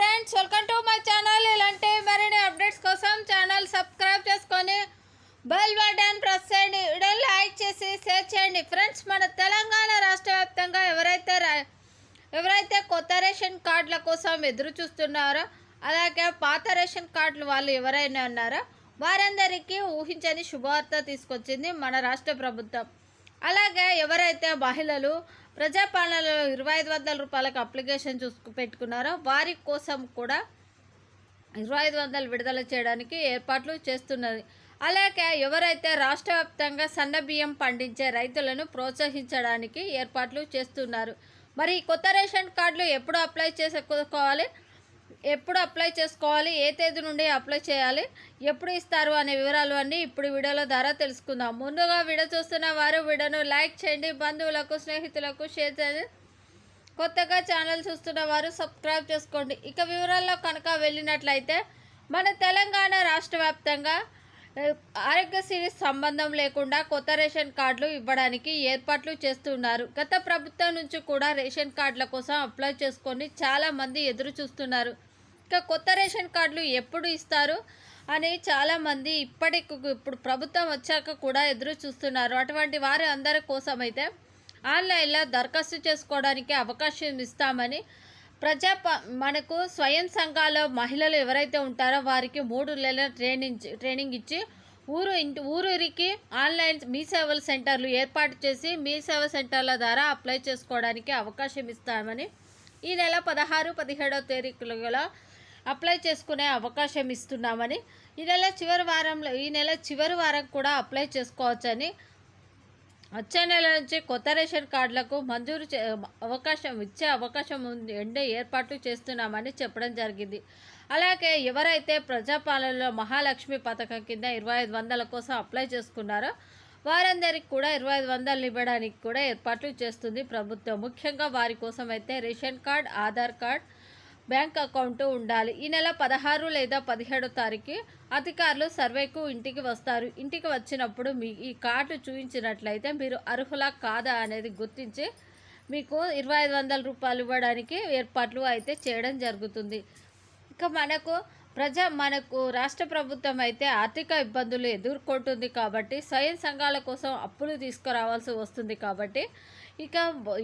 Friends welcome to my channel. ఇలాంటి మరిన్ని updates కోసం ఛానల్ సబ్స్క్రైబ్ చేసుకొని బెల్ బటన్ ప్రెస్ చేయండి. వీడియో లైక్ చేసి షేర్ చేయండి. ఫ్రెండ్స్ మన తెలంగాణ రాష్ట్ర వ్యాప్తంగా ఎవరైతే రా- ఎవరైతే కొత్త రేషన్ కార్డుల కోసం ఎదురు చూస్తున్నారో అలాగే పాత రేషన్ కార్డులు వాళ్ళు ఎవరైనా ఉన్నారో వారందరికీ ఊహించని శుభవార్త తీసుకొచ్చింది మన రాష్ట్ర ప్రభుత్వం. అలాగే ఎవరైతే మహిళలు ప్రజాపాలనలో ఇరవై ఐదు వందల రూపాయలకు అప్లికేషన్ చూసుకు పెట్టుకున్నారో వారి కోసం కూడా ఇరవై ఐదు వందలు విడుదల చేయడానికి ఏర్పాట్లు చేస్తున్నది. అలాగే ఎవరైతే రాష్ట్ర వ్యాప్తంగా సన్న బియ్యం పండించే రైతులను ప్రోత్సహించడానికి ఏర్పాట్లు చేస్తున్నారు. మరి కొత్త రేషన్ కార్డులు ఎప్పుడు అప్లై చేసుకోవాలి ఎప్పుడు అప్లై చేసుకోవాలి ఏ తేదీ నుండి అప్లై చేయాలి ఎప్పుడు ఇస్తారు అనే వివరాలు అన్నీ ఇప్పుడు వీడియోల ద్వారా తెలుసుకుందాం. ముందుగా వీడియో చూస్తున్న వారు వీడియోను లైక్ చేయండి బంధువులకు స్నేహితులకు షేర్ చేయండి. కొత్తగా ఛానల్ చూస్తున్న వారు సబ్స్క్రైబ్ చేసుకోండి. ఇక వివరాల్లో కనుక వెళ్ళినట్లయితే మన తెలంగాణ రాష్ట్ర వ్యాప్తంగా ఆరోగ్యశ్రీ సంబంధం లేకుండా కొత్త రేషన్ కార్డులు ఇవ్వడానికి ఏర్పాట్లు చేస్తున్నారు. గత ప్రభుత్వం నుంచి కూడా రేషన్ కార్డుల కోసం అప్లై చేసుకొని చాలామంది ఎదురు చూస్తున్నారు. ఇంకా కొత్త రేషన్ కార్డులు ఎప్పుడు ఇస్తారు అని చాలామంది ఇప్పటికి ఇప్పుడు ప్రభుత్వం వచ్చాక కూడా ఎదురు చూస్తున్నారు. అటువంటి వారి అందరి కోసం అయితే ఆన్లైన్లో దరఖాస్తు చేసుకోవడానికి అవకాశం ఇస్తామని ప్రజా మనకు స్వయం సంఘాల మహిళలు ఎవరైతే ఉంటారో వారికి మూడు నెలల ట్రైనింగ్ ట్రైనింగ్ ఇచ్చి ఊరు ఇంటి ఊరూరికి ఆన్లైన్ మీ సేవల సెంటర్లు ఏర్పాటు చేసి మీ సేవ సెంటర్ల ద్వారా అప్లై చేసుకోవడానికి అవకాశం ఇస్తామని ఈ నెల పదహారు పదిహేడవ తేదీలో అప్లై చేసుకునే అవకాశం ఇస్తున్నామని ఈ నెల చివరి వారంలో ఈ నెల చివరి వారం కూడా అప్లై చేసుకోవచ్చని వచ్చే నెల నుంచి కొత్త రేషన్ కార్డులకు మంజూరు చే అవకాశం ఇచ్చే అవకాశం ఉంది. ఎండే ఏర్పాట్లు చేస్తున్నామని చెప్పడం జరిగింది. అలాగే ఎవరైతే ప్రజాపాలనలో మహాలక్ష్మి పథకం కింద ఇరవై ఐదు వందల కోసం అప్లై చేసుకున్నారో వారందరికి కూడా ఇరవై ఐదు వందలు ఇవ్వడానికి కూడా ఏర్పాట్లు చేస్తుంది ప్రభుత్వం. ముఖ్యంగా వారి కోసం అయితే ration card Aadhaar card bank account ఉండాలి. ఈ నెల పదహారు లేదా పదిహేడో తారీఖు అధికారులు సర్వేకు ఇంటికి వస్తారు. ఇంటికి వచ్చినప్పుడు మీ ఈ కార్డు చూపించినట్లయితే మీరు అర్హులా కాదా అనేది గుర్తించి మీకు ఇరవై ఐదు వందల రూపాయలు ఇవ్వడానికి ఏర్పాట్లు అయితే చేయడం జరుగుతుంది. ఇక మనకు ప్రజా మనకు రాష్ట్ర ప్రభుత్వం అయితే ఆర్థిక ఇబ్బందులు ఎదుర్కొంటుంది కాబట్టి స్వయం సంఘాల కోసం అప్పులు తీసుకురావాల్సి వస్తుంది కాబట్టి ఇక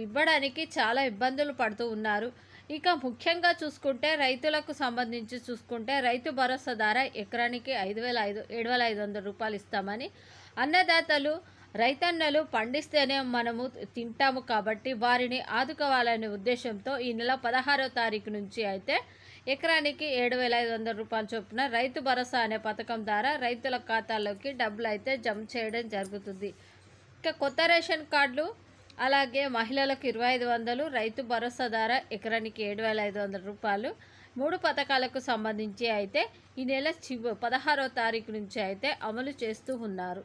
ఇవ్వడానికి చాలా ఇబ్బందులు పడుతూ ఉన్నారు. ఇక ముఖ్యంగా చూసుకుంటే రైతులకు సంబంధించి చూసుకుంటే రైతు భరోసా ధర ఎకరానికి ఐదు వేల ఐదు ఏడు వేల ఐదు వందల రూపాయలు ఇస్తామని అన్నదాతలు రైతన్నలు పండిస్తేనే మనము తింటాము కాబట్టి వారిని ఆదుకోవాలనే ఉద్దేశంతో ఈ నెల పదహారో తారీఖు నుంచి అయితే ఎకరానికి ఏడు వేల ఐదు వందల రూపాయలు చొప్పున రైతు భరోసా అనే పథకం ద్వారా రైతుల ఖాతాలోకి డబ్బులు అయితే జమ చేయడం జరుగుతుంది. ఇక కొత్త రేషన్ కార్డులు అలాగే మహిళలకు ఇరవై ఐదు వందలు రైతు భరోసా ధర ఎకరానికి ఏడు వేల ఐదు వందల రూపాయలు. మూడు పథకాలకు సంబంధించి అయితే ఈ నెల చివ పదహారో తారీఖు నుంచి అయితే అమలు చేస్తూ ఉన్నారు.